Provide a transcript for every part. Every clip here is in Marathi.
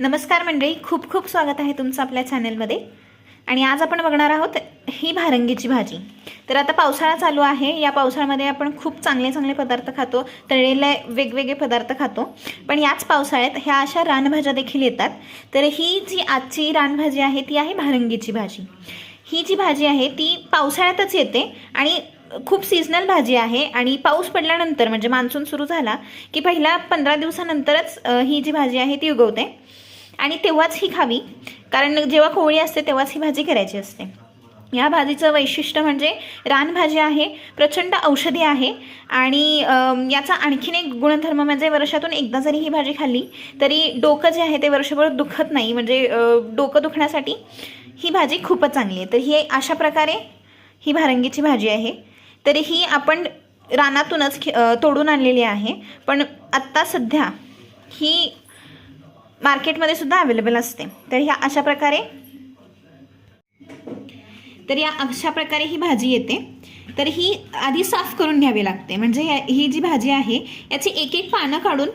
नमस्कार मंडळी खूप खूप स्वागत आहे तुमचं आपल्या चॅनलमध्ये. आणि आज आपण बघणार आहोत ही भारंगीची भाजी. तर आता पावसाळा चालू आहे. या पावसाळ्यामध्ये आपण खूप चांगले चांगले पदार्थ खातो तळलेले वेगवेगळे पदार्थ खातो. पण याच पावसाळ्यात ह्या अशा रानभाज्या देखील येतात. तर ही जी आजची रानभाजी आहे ती आहे भारंगीची भाजी. ही जी भाजी आहे ती पावसाळ्यातच येते आणि खूप सीझनल भाजी आहे. आणि पाऊस पडल्यानंतर म्हणजे मान्सून सुरू झाला की पहिल्या पंधरा दिवसानंतरच ही जी भाजी आहे ती उगवते. आणि तेव्हाच ही खावी. कारण जेव्हा कोवळी असते तेव्हाच ही भाजी करायची असते. या भाजीचं वैशिष्ट्य म्हणजे रानभाजी आहे प्रचंड औषधी आहे आणि याचा आणखीन एक गुणधर्म म्हणजे वर्षातून एकदा जरी ही भाजी खाल्ली तरी डोकं जे आहे ते वर्षभर दुखत नाही. म्हणजे डोकं दुखण्यासाठी ही भाजी खूपच चांगली आहे. तर ही अशा प्रकारे ही भारंगीची भाजी आहे. तरी ही आपण रानातूनच खे- तोडून आणलेली आहे. पण आत्ता सध्या ही मार्केटमध्ये सुद्धा अवेलेबल असते तर ह्या अशा प्रकारे तर या अशा प्रकारे ही भाजी येते. तर ही आधी साफ करून घ्यावी लागते. म्हणजे या- ही जी भाजी आहे याची एक एक पानं काढून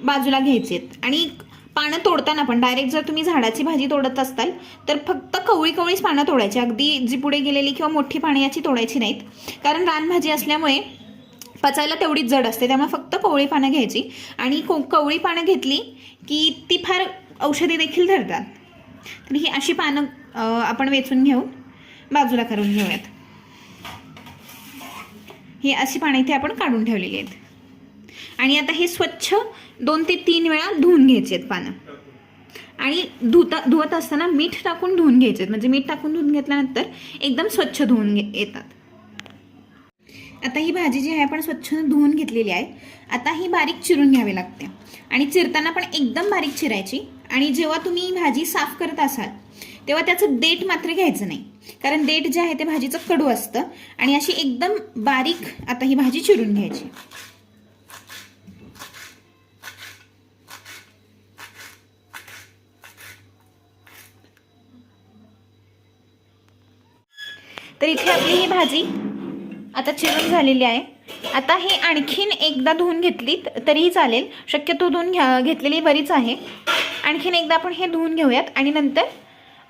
बाजूला घ्यायची आहेत. आणि पानं तोडताना पण डायरेक्ट जर तुम्ही झाडाची भाजी तोडत असताल तर फक्त कवळी कवळीच पानं तोडायची. अगदी जी पुढे गेलेली किंवा मोठी पानं याची तोडायची नाहीत. कारण रानभाजी असल्यामुळे पचायला तेवढीच जड असते त्यामुळे फक्त कोवळी पानं घ्यायची. आणि को कवळी पानं घेतली की ती फार औषधी देखील धरतात. तर ही अशी पानं आपण वेचून घेऊन बाजूला करून घेऊयात. ही अशी पानं इथे आपण काढून ठेवलेली आहेत. आणि आता हे स्वच्छ दोन ते तीन वेळा धुवून घ्यायची आहेत पानं. आणि धुता धुवत असताना मीठ टाकून धुवून घ्यायचे आहेत. म्हणजे मीठ टाकून धुवून घेतल्यानंतर एकदम स्वच्छ धुवून घे येतात. आता ही भाजी जी आहे आपण स्वच्छ धुवून घेतलेली आहे. आता ही बारीक चिरून घ्यावी लागते. आणि चिरताना पण एकदम बारीक चिरायची. आणि जेव्हा तुम्ही भाजी साफ करत असाल तेव्हा त्याचं देठ मात्र घ्यायचं नाही. कारण देठ जे आहे ते भाजीचं कडू असतं. आणि अशी एकदम बारीक आता ही भाजी चिरून घ्यायची. तर इथे आपली ही भाजी आता चिरून झालेली आहे. आता ही आणखीन एकदा धुवून घेतली तरीही चालेल. शक्यतो धुवून घ्या घेतलेली बरीच आहे. आणखीन एकदा आपण हे धुवून घेऊयात आणि नंतर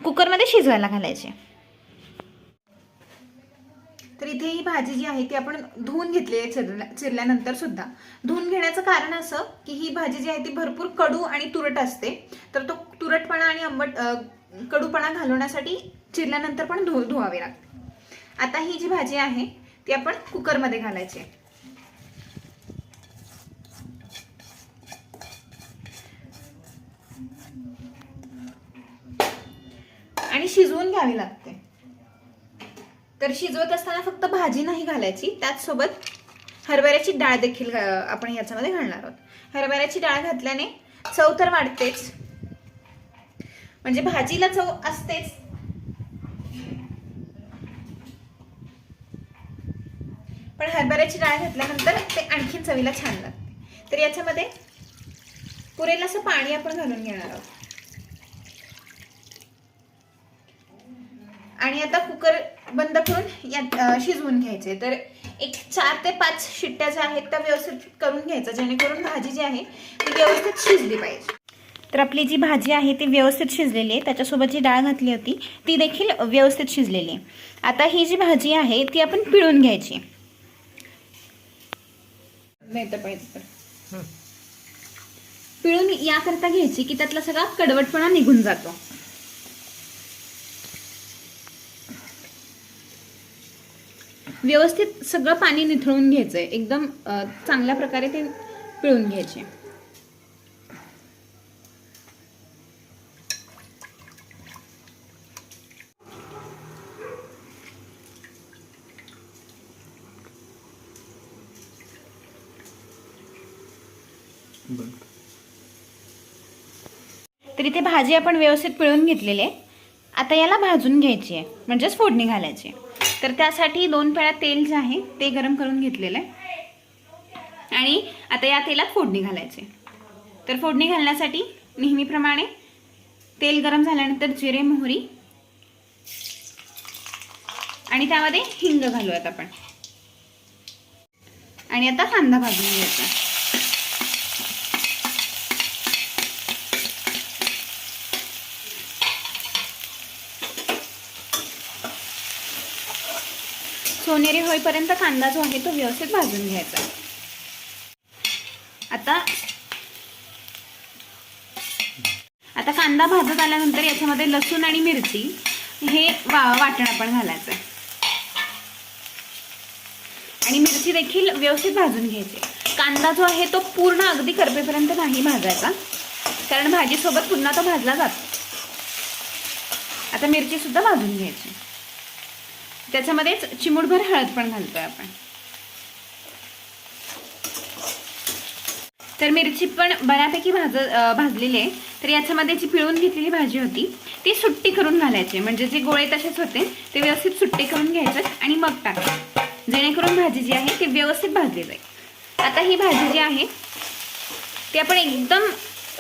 कुकरमध्ये शिजवायला घालायचे. तर इथे ही भाजी जी आहे ती आपण धुवून घेतली आहे चिरल्या चिरल्यानंतर सुद्धा. धुवून घेण्याचं कारण असं की ही भाजी जी आहे ती भरपूर कडू आणि तुरट असते. तर तो तुरटपणा आणि आंबट कडूपणा घालवण्यासाठी चिरल्यानंतर पण धु धुवावी लागते. आता ही जी भाजी आहे ती आपण कुकरमध्ये घालायची आणि शिजवून घ्यावी लागते. तर शिजवत असताना फक्त भाजी नाही घालायची त्याचसोबत हरभऱ्याची डाळ देखील आपण याच्यामध्ये घालणार आहोत. हरभऱ्याची डाळ घातल्याने चव तर वाढतेच. म्हणजे भाजीला चव असतेच पण हरभऱ्याची डाळ घातल्यानंतर ते आणखीन चवीला छान लागते. तर याच्यामध्ये पुरेल असं पाणी आपण घालून घेणार आहोत. आणि आता कुकर बंद करून यात शिजवून घ्यायचे. तर एक चार ते पाच शिट्ट्या ज्या आहेत त्या व्यवस्थित करून घ्यायचं. जेणेकरून भाजी जी आहे ती व्यवस्थित शिजली पाहिजे. तर आपली जी भाजी आहे ती व्यवस्थित शिजलेली आहे. त्याच्यासोबत जी डाळ घातली होती ती देखील व्यवस्थित शिजलेली आहे. आता ही जी भाजी आहे ती आपण पिळून घ्यायची. नाही तर पाहिजे तर पिळून याकरता घ्यायची की त्यातला सगळा कडवटपणा निघून जातो. व्यवस्थित सगळं पाणी निथळून घ्यायचंय. एकदम अ, चांगल्या प्रकारे ते पिळून घ्यायचे. तर इथे भाजी आपण व्यवस्थित पिळून घेतलेली आहे. आता याला भाजून घ्यायची आहे. म्हणजेच फोडणी घालायची आहे. तर त्यासाठी दोन पेळा तेल जे आहे ते गरम करून घेतलेलं आहे. आणि आता या तेलात फोडणी घालायची तर फोडणी घालण्यासाठी नेहमीप्रमाणे तेल गरम झाल्यानंतर जिरे मोहरी आणि त्यामध्ये हिंग घालूयात आपण. आणि आता कांदा भाजून घ्यायचा सोनेरी होईपर्यंत कांदा जो आहे तो व्यवस्थित भाजून घ्यायचा. आता आता कांदा भाजत आल्यानंतर याच्यामध्ये लसूण आणि मिरची हे वा वाटण आपण घालायचं. आहे आणि मिरची देखील व्यवस्थित भाजून घ्यायची. कांदा जो आहे तो पूर्ण अगदी करपेपर्यंत नाही भाजायचा. कारण भाजीसोबत पुन्हा तो भाजला जातो. आता मिरची सुद्धा भाजून घ्यायची. त्याच्यामध्येच चिमूटभर हळद पण घालतोय आपण. तर मिरची पण बऱ्यापैकी भाज भाजलेली आहे. तर याच्यामध्ये जी पिळून घेतलेली भाजी होती ती सुट्टी करून घालायची. म्हणजे जे गोळे तसेच होते ते व्यवस्थित सुट्टे करून घ्यायचे आणि मग टाकायचे. जेणेकरून भाजी जी आहे ती व्यवस्थित भाजली जाईल. आता ही भाजी जी आहे ती आपण एकदम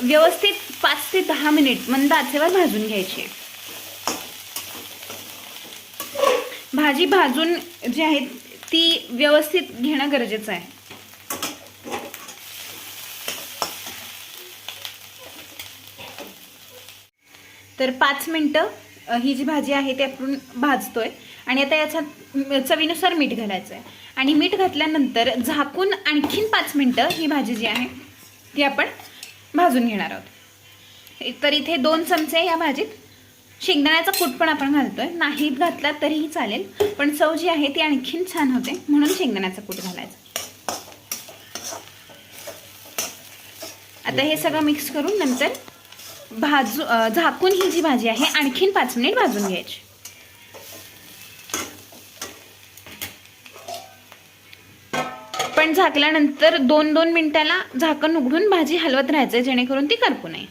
व्यवस्थित पाच ते दहा मिनिट मंद आचेवर भाजून घ्यायची आहे. भाजी भाजून जी आहे ती व्यवस्थित घेणं गरजेचं आहे. तर पाच मिनटं ही जी भाजी आहे ती आपण भाजतोय. आणि आता याच्यात चवीनुसार मीठ घालायचं आहे आणि मीठ घातल्यानंतर झाकून आणखीन पाच मिनटं ही भाजी जी आहे ती आपण भाजून घेणार आहोत. तर इथे दोन चमचे या भाजीत शेंगदाण्याचा कूट पण आपण घालतोय. नाही घातला तरीही चालेल पण चव जी आहे ती आणखीन छान होते म्हणून शेंगदाण्याचा कूट घालायचा. आता हे सगळं मिक्स करून नंतर भाजू झाकून ही जी भाजी आहे आणखीन पाच मिनिट भाजून घ्यायची. पण झाकल्यानंतर दोन दोन मिनिटाला झाकण उघडून भाजी हलवत राहायचं जेणेकरून ती करपू नये.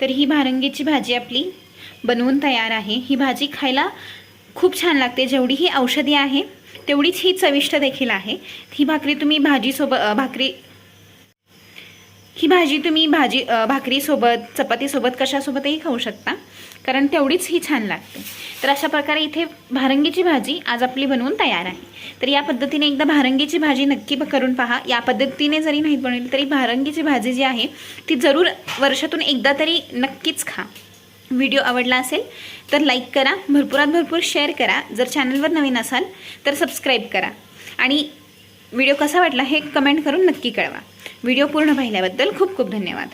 तर ही भारंगीची भाजी आपली बनवून तयार आहे. ही भाजी खायला खूप छान लागते. जेवढी ही औषधी आहे तेवढीच ही चविष्ट देखील आहे. ही भाकरी तुम्ही भाजीसोबत भाकरी ही भाजी तुम्ही भाजी भाकरीसोबत चपातीसोबत कशासोबतही खाऊ शकता कारण तेवढीच ही छान लागते. तर अशा प्रकारे इथे भारंगीची भाजी आज आपली बनवून तयार आहे. तर या पद्धतीने एकदा भारंगीची भाजी नक्की करून पहा. या पद्धतीने जरी नाही बनवली तरी भारंगीची भाजी जी आहे ती जरूर वर्षातून एकदा तरी नक्कीच खा. व्हिडिओ आवडला असेल तर लाईक करा भरपुरात भरपूर शेअर करा. जर चॅनलवर नवीन असाल तर सबस्क्राईब करा. आणि व्हिडिओ कसा वाटला हे कमेंट करून नक्की कळवा. व्हिडिओ पूर्ण पाहिल्याबद्दल खूप खूप धन्यवाद.